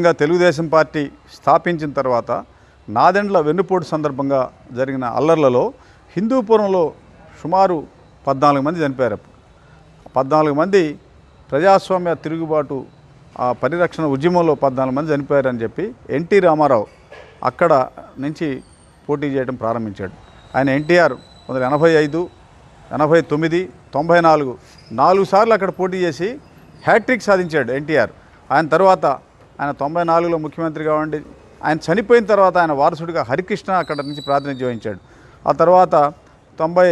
ముఖ్యంగా తెలుగుదేశం పార్టీ స్థాపించిన తర్వాత నాదెండ్ల వెన్నుపోటు సందర్భంగా జరిగిన అల్లర్లలో హిందూపురంలో సుమారు పద్నాలుగు మంది చనిపోయారు అప్పుడు. పద్నాలుగు మంది ప్రజాస్వామ్య తిరుగుబాటు ఆ పరిరక్షణ ఉద్యమంలో పద్నాలుగు మంది చనిపోయారని చెప్పి ఎన్టీ రామారావు అక్కడ నుంచి పోటీ చేయడం ప్రారంభించాడు. ఆయన ఎన్టీఆర్ వందల ఎనభై ఐదు ఎనభై తొమ్మిది తొంభై నాలుగు నాలుగు సార్లు అక్కడ పోటీ చేసి హ్యాట్రిక్ సాధించాడు ఎన్టీఆర్. ఆయన తర్వాత ఆయన తొంభై నాలుగులో ముఖ్యమంత్రిగా ఉండి ఆయన చనిపోయిన తర్వాత ఆయన వారసుడిగా హరికృష్ణ అక్కడ నుంచి ప్రాతినిధ్యం వహించాడు. ఆ తర్వాత తొంభై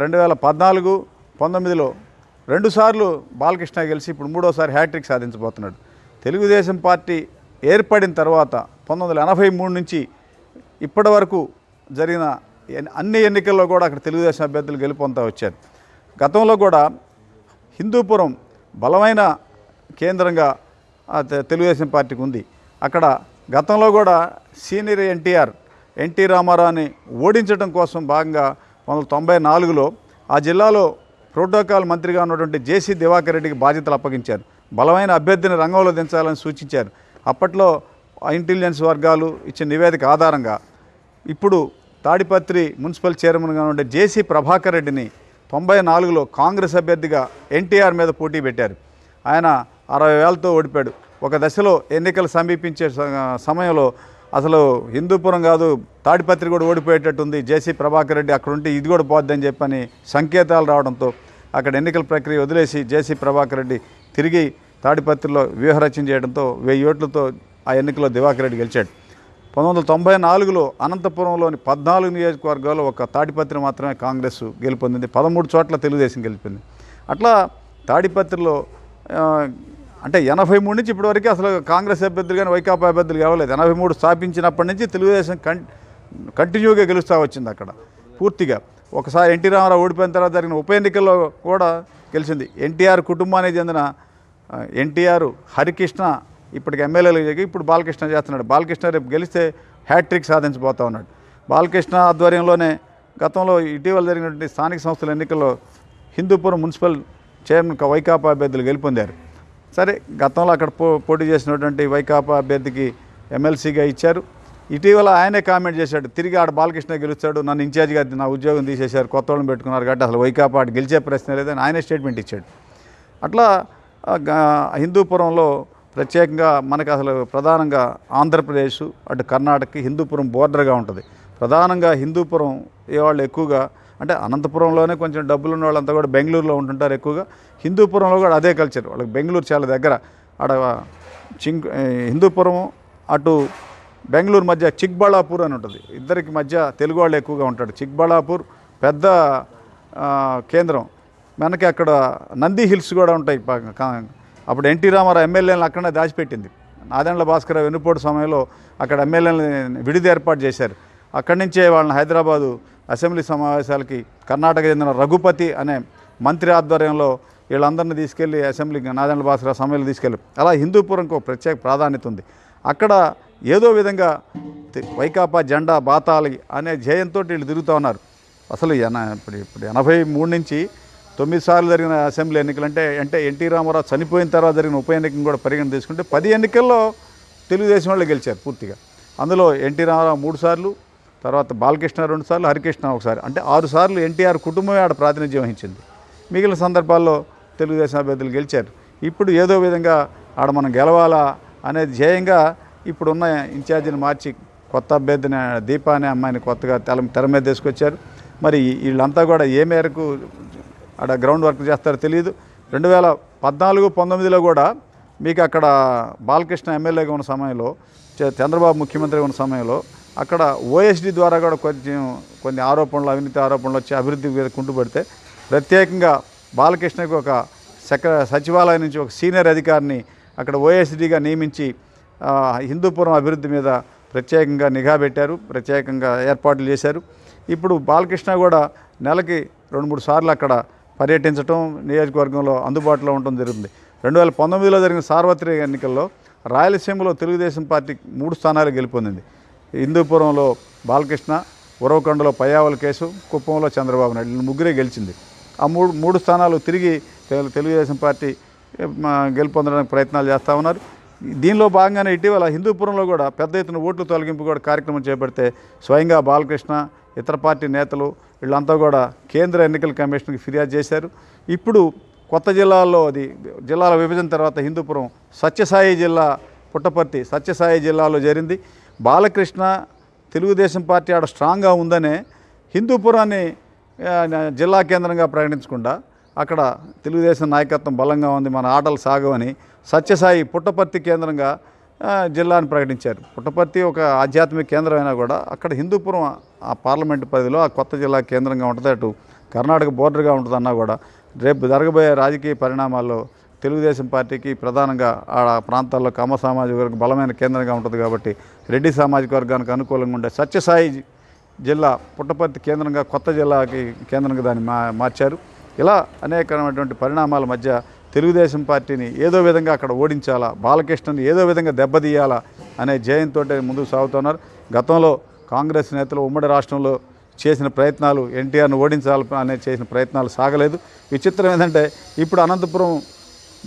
రెండు వేల పద్నాలుగు పంతొమ్మిదిలో రెండుసార్లు బాలకృష్ణ గెలిచి ఇప్పుడు మూడోసారి హ్యాట్రిక్ సాధించబోతున్నాడు. తెలుగుదేశం పార్టీ ఏర్పడిన తర్వాత పంతొమ్మిది వందల ఎనభై మూడు నుంచి ఇప్పటి వరకు జరిగిన అన్ని ఎన్నికల్లో కూడా అక్కడ తెలుగుదేశం అభ్యర్థులు గెలుపొంతా వచ్చారు. గతంలో కూడా హిందూపురం బలమైన కేంద్రంగా తెలుగుదేశం పార్టీకి ఉంది. అక్కడ గతంలో కూడా సీనియర్ ఎన్టీఆర్ ఎన్టీ రామారావుని ఓడించడం కోసం భాగంగా పంతొమ్మిది తొంభై నాలుగులో ఆ జిల్లాలో ప్రోటోకాల్ మంత్రిగా ఉన్నటువంటి జేసీ దివాకర్ రెడ్డికి బాధ్యతలు అప్పగించారు. బలమైన అభ్యర్థిని రంగంలో దించాలని సూచించారు. అప్పట్లో ఇంటెలిజెన్స్ వర్గాలు ఇచ్చిన నివేదిక ఆధారంగా ఇప్పుడు తాడిపత్రి మున్సిపల్ చైర్మన్గా ఉండే జేసీ ప్రభాకర్ రెడ్డిని తొంభై నాలుగులో కాంగ్రెస్ అభ్యర్థిగా ఎన్టీఆర్ మీద పోటీ పెట్టారు. ఆయన అరవై వేలతో ఓడిపాడు ఒక దశలో ఎన్నికలు సమీపించే స- సమయంలో అసలు హిందూపురం కాదు తాడిపత్రి కూడా ఓడిపోయేటట్టుంది. జేసీ ప్రభాకర్ రెడ్డి అక్కడ ఉంటే ఇది కూడా పోద్దని చెప్పని సంకేతాలు రావడంతో అక్కడ ఎన్నికల ప్రక్రియ వదిలేసి జేసీ ప్రభాకర్ రెడ్డి తిరిగి తాడిపత్రిలో వ్యూహరచన చేయడంతో వెయ్యి ఓట్లతో ఆ ఎన్నికల్లో దివాకర్ రెడ్డి గెలిచాడు. పంతొమ్మిది వందల తొంభై నాలుగులో అనంతపురంలోని పద్నాలుగు నియోజకవర్గాల్లో ఒక తాడిపత్రి మాత్రమే కాంగ్రెస్ గెలుపొందింది. పదమూడు చోట్ల తెలుగుదేశం గెలిపింది. అట్లా తాడిపత్రిలో అంటే ఎనభై మూడు నుంచి ఇప్పటివరకు అసలు కాంగ్రెస్ అభ్యర్థులు కానీ వైకాపా అభ్యర్థులు కావలేదు. ఎనభై మూడు స్థాపించినప్పటి నుంచి తెలుగుదేశం కం కంటిన్యూగా గెలుస్తూ వచ్చింది అక్కడ పూర్తిగా. ఒకసారి ఎన్టీ రామారావు ఓడిపోయిన తర్వాత జరిగిన ఉప ఎన్నికల్లో కూడా గెలిచింది. ఎన్టీఆర్ కుటుంబానికి చెందిన ఎన్టీఆర్ హరికృష్ణ ఇప్పటికి ఎమ్మెల్యేలు ఇప్పుడు బాలకృష్ణ చేస్తున్నాడు. బాలకృష్ణ రేపు గెలిస్తే హ్యాట్రిక్ సాధించబోతా ఉన్నాడు. బాలకృష్ణ ఆధ్వర్యంలోనే గతంలో ఇటీవల జరిగినటువంటి స్థానిక సంస్థల ఎన్నికల్లో హిందూపురం మున్సిపల్ చైర్మన్ వైకాపా అభ్యర్థులు గెలుపొందారు. సరే గతంలో అక్కడ పో పోటీ చేసినటువంటి వైకాపా అభ్యర్థికి ఎమ్మెల్సీగా ఇచ్చారు. ఇటీవల ఆయనే కామెంట్ చేశాడు తిరిగి ఆడ బాలకృష్ణ గెలుస్తాడు నన్ను ఇన్ఛార్జ్గా నా ఉద్యోగం తీసేశారు కొత్త వాళ్ళని పెట్టుకున్నారు కాబట్టి అసలు వైకాపా ఆడు గెలిచే ప్రశ్న లేదని ఆయనే స్టేట్మెంట్ ఇచ్చాడు. అట్లా హిందూపురంలో ప్రత్యేకంగా మనకు అసలు ప్రధానంగా ఆంధ్రప్రదేశ్ అటు కర్ణాటకకి హిందూపురం బోర్డర్గా ఉంటుంది. ప్రధానంగా హిందూపురం ఏ వాళ్ళు ఎక్కువగా అంటే అనంతపురంలోనే కొంచెం డబ్బులు ఉన్న వాళ్ళంతా కూడా బెంగళూరులో ఉంటుంటారు ఎక్కువగా. హిందూపురంలో కూడా అదే కల్చర్ వాళ్ళకి బెంగళూరు చాలా దగ్గర. ఆడ చింక్ హిందూపురము హిందూపురం అటు బెంగళూరు మధ్య చిక్బళాపూర్ అని ఉంటుంది. ఇద్దరికి మధ్య తెలుగు వాళ్ళు ఎక్కువగా ఉంటాడు చిక్బళాపూర్ పెద్ద కేంద్రం. మనకి అక్కడ నంది హిల్స్ కూడా ఉంటాయి. అప్పుడు ఎన్టీ రామారావు ఎమ్మెల్యేలను అక్కడనే దాచిపెట్టింది. నాదెండ్ల భాస్కర్ వెన్నుపోటు సమయంలో అక్కడ ఎమ్మెల్యేలను విడిది ఏర్పాటు చేశారు. అక్కడి నుంచే వాళ్ళని హైదరాబాదు అసెంబ్లీ సమావేశాలకి కర్ణాటక చెందిన రఘుపతి అనే మంత్రి ఆధ్వర్యంలో వీళ్ళందరినీ తీసుకెళ్ళి అసెంబ్లీ నాదండ్ల భాస్కర్ సమ్మెలు తీసుకెళ్ళి అలా హిందూపురంకు ఒక ప్రత్యేక ప్రాధాన్యత ఉంది. అక్కడ ఏదో విధంగా వైకాపా జెండా బాతాలి అనే ధ్యేయంతో వీళ్ళు తిరుగుతూ ఉన్నారు. అసలు ఎన ఇప్పుడు ఇప్పుడు ఎనభై మూడు నుంచి తొమ్మిది సార్లు జరిగిన అసెంబ్లీ ఎన్నికలు అంటే అంటే ఎన్టీ రామారావు చనిపోయిన తర్వాత జరిగిన ఉప ఎన్నికను కూడా పరిగణ తీసుకుంటే పది ఎన్నికల్లో తెలుగుదేశం వాళ్ళు గెలిచారు పూర్తిగా. అందులో ఎన్టీ రామారావు మూడు సార్లు తర్వాత బాలకృష్ణ రెండు సార్లు హరికృష్ణ ఒకసారి. అంటే ఆరు సార్లు ఎన్టీఆర్ కుటుంబమే ఆడ ప్రాతినిధ్యం వహించింది. మిగిలిన సందర్భాల్లో తెలుగుదేశం అభ్యర్థులు గెలిచారు. ఇప్పుడు ఏదో విధంగా ఆడ మనం గెలవాలా అనే ధ్యేయంగా ఇప్పుడున్న ఇన్ఛార్జిని మార్చి కొత్త అభ్యర్థిని దీప అనే అమ్మాయిని కొత్తగా తెల తెర మీద తీసుకొచ్చారు. మరి వీళ్ళంతా కూడా ఏ మేరకు ఆడ గ్రౌండ్ వర్క్ చేస్తారో తెలియదు. రెండు వేల పద్నాలుగు పంతొమ్మిదిలో కూడా మీకు అక్కడ బాలకృష్ణ ఎమ్మెల్యేగా ఉన్న సమయంలో చ- చంద్రబాబు ముఖ్యమంత్రిగా ఉన్న సమయంలో అక్కడ ఓఎస్డి ద్వారా కూడా కొంచెం కొన్ని ఆరోపణలు అవినీతి ఆరోపణలు వచ్చి అభివృద్ధి మీద కుంటుపడితే ప్రత్యేకంగా బాలకృష్ణకు ఒక సెక్ర సచివాలయం నుంచి ఒక సీనియర్ అధికారిని అక్కడ ఓఎస్డిగా నియమించి హిందూపురం అభివృద్ధి మీద ప్రత్యేకంగా నిఘా పెట్టారు ప్రత్యేకంగా ఏర్పాట్లు చేశారు. ఇప్పుడు బాలకృష్ణ కూడా నెలకి రెండు మూడు సార్లు అక్కడ పర్యటించడం నియోజకవర్గంలో అందుబాటులో ఉండటం జరిగింది రెండు వేల పంతొమ్మిదిలో జరిగిన సార్వత్రిక ఎన్నికల్లో రాయలసీమలో తెలుగుదేశం పార్టీ మూడు స్థానాలు గెలుపొందింది. హిందూపురంలో బాలకృష్ణ ఉరవకొండలో పయ్యావల కేసు కుప్పంలో చంద్రబాబు నాయుడు ముగ్గురే గెలిచింది. ఆ మూడు మూడు స్థానాలు తిరిగి తెలుగుదేశం పార్టీ గెలుపొందడానికి ప్రయత్నాలు చేస్తూ ఉన్నారు. దీనిలో భాగంగానే ఇటీవల హిందూపురంలో కూడా పెద్ద ఎత్తున ఓట్లు తొలగింపు కూడా కార్యక్రమం చేపడితే స్వయంగా బాలకృష్ణ ఇతర పార్టీ నేతలు వీళ్ళంతా కూడా కేంద్ర ఎన్నికల కమిషన్కి ఫిర్యాదు చేశారు. ఇప్పుడు కొత్త జిల్లాల్లో అది జిల్లాల విభజన తర్వాత హిందూపురం సత్యసాయి జిల్లా పుట్టపర్తి సత్యసాయి జిల్లాలో జరిగింది. బాలకృష్ణ తెలుగుదేశం పార్టీ ఆడ స్ట్రాంగ్గా ఉందనే హిందూపురాన్ని జిల్లా కేంద్రంగా ప్రకటించకుండా అక్కడ తెలుగుదేశం నాయకత్వం బలంగా ఉంది మన ఆటలు సాగవని సత్యసాయి పుట్టపర్తి కేంద్రంగా జిల్లాను జిల్లాని ప్రకటించారు. పుట్టపర్తి ఒక ఆధ్యాత్మిక కేంద్రం అయినా కూడా అక్కడ హిందూపురం ఆ పార్లమెంటు పరిధిలో ఆ కొత్త జిల్లా కేంద్రంగా ఉంటుంది అటు కర్ణాటక బోర్డర్గా ఉంటుందన్నా కూడా రేపు జరగబోయే రాజకీయ పరిణామాల్లో తెలుగుదేశం పార్టీకి ప్రధానంగా ఆ ప్రాంతాల్లో కమ్మ సామాజిక వర్గం బలమైన కేంద్రంగా ఉంటుంది కాబట్టి రెడ్డి సామాజిక వర్గానికి అనుకూలంగా ఉండే సత్యసాయి జిల్లా పుట్టపర్తి కేంద్రంగా కొత్త జిల్లాకి కేంద్రంగా దాన్ని మా మార్చారు. ఇలా అనేకమైనటువంటి పరిణామాల మధ్య తెలుగుదేశం పార్టీని ఏదో విధంగా అక్కడ ఓడించాలా బాలకృష్ణని ఏదో విధంగా దెబ్బతీయాలా అనే జయంతో ముందుకు సాగుతున్నారు. గతంలో కాంగ్రెస్ నేతలు ఉమ్మడి రాష్ట్రంలో చేసిన ప్రయత్నాలు ఎన్టీఆర్ను ఓడించాలి అనే చేసిన ప్రయత్నాలు సాగలేదు. విచిత్రం ఏంటంటే ఇప్పుడు అనంతపురం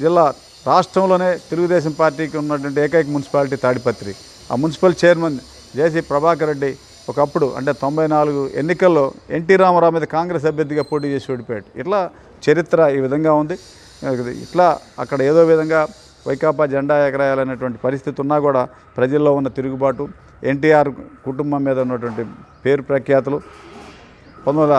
జిల్లా రాష్ట్రంలోనే తెలుగుదేశం పార్టీకి ఉన్నటువంటి ఏకైక మున్సిపాలిటీ తాడిపత్రి. ఆ municipal chairman JC Prabhakar Reddy ఒకప్పుడు అంటే తొంభై నాలుగు ఎన్నికల్లో ఎన్టీ రామారావు మీద కాంగ్రెస్ అభ్యర్థిగా పోటీ చేసి ఓడిపోయాడు. ఇట్లా చరిత్ర ఈ విధంగా ఉంది. ఇట్లా అక్కడ ఏదో విధంగా వైకాపా జెండా ఎగరాయాలనేటువంటి పరిస్థితి ఉన్నా కూడా ప్రజల్లో ఉన్న తిరుగుబాటు ఎన్టీఆర్ కుటుంబం మీద ఉన్నటువంటి పేరు ప్రఖ్యాతులు పంతొమ్మిది వందల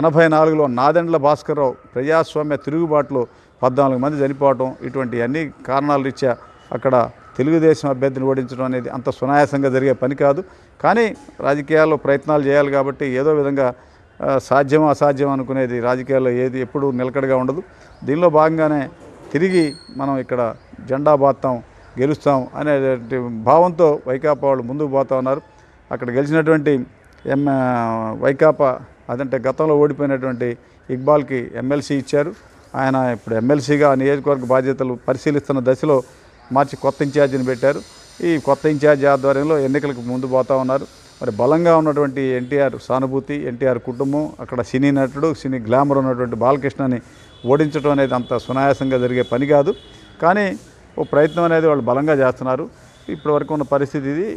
ఎనభై నాలుగులో నాదెండ్ల భాస్కర్రావు ప్రజాస్వామ్య తిరుగుబాటులో పద్నాలుగు మంది చనిపోవటం ఇటువంటి అన్ని కారణాల రీత్యా అక్కడ తెలుగుదేశం అభ్యర్థిని ఓడించడం అనేది అంత సునాయాసంగా జరిగే పని కాదు. కానీ రాజకీయాల్లో ప్రయత్నాలు చేయాలి కాబట్టి ఏదో విధంగా సాధ్యం అసాధ్యం అనుకునేది రాజకీయాల్లో ఏది ఎప్పుడూ నిలకడగా ఉండదు. దీనిలో భాగంగానే తిరిగి మనం ఇక్కడ జెండా బాత్తాం గెలుస్తాం అనే భావంతో వైకాపా వాళ్ళు ముందుకు పోతా ఉన్నారు. అక్కడ గెలిచినటువంటి ఎం వైకాపా అదంటే గతంలో ఓడిపోయినటువంటి ఇక్బాల్కి ఎమ్మెల్సీ ఇచ్చారు. ఆయన ఇప్పుడు ఎమ్మెల్సీగా నియోజకవర్గ బాధ్యతలు పరిశీలిస్తున్న దశలో మార్చి కొత్త ఇన్ఛార్జిని పెట్టారు. ఈ కొత్త ఇన్ఛార్జి ఆధ్వర్యంలో ఎన్నికలకు ముందు పోతా ఉన్నారు. మరి బలంగా ఉన్నటువంటి ఎన్టీఆర్ సానుభూతి ఎన్టీఆర్ కుటుంబం అక్కడ సినీ నటుడు సినీ గ్లామర్ ఉన్నటువంటి బాలకృష్ణని ఓడించడం అనేది అంత సునాయాసంగా జరిగే పని కాదు. కానీ ఓ ప్రయత్నం అనేది వాళ్ళు బలంగా చేస్తున్నారు. ఇప్పటి వరకు ఉన్న పరిస్థితి ఇది.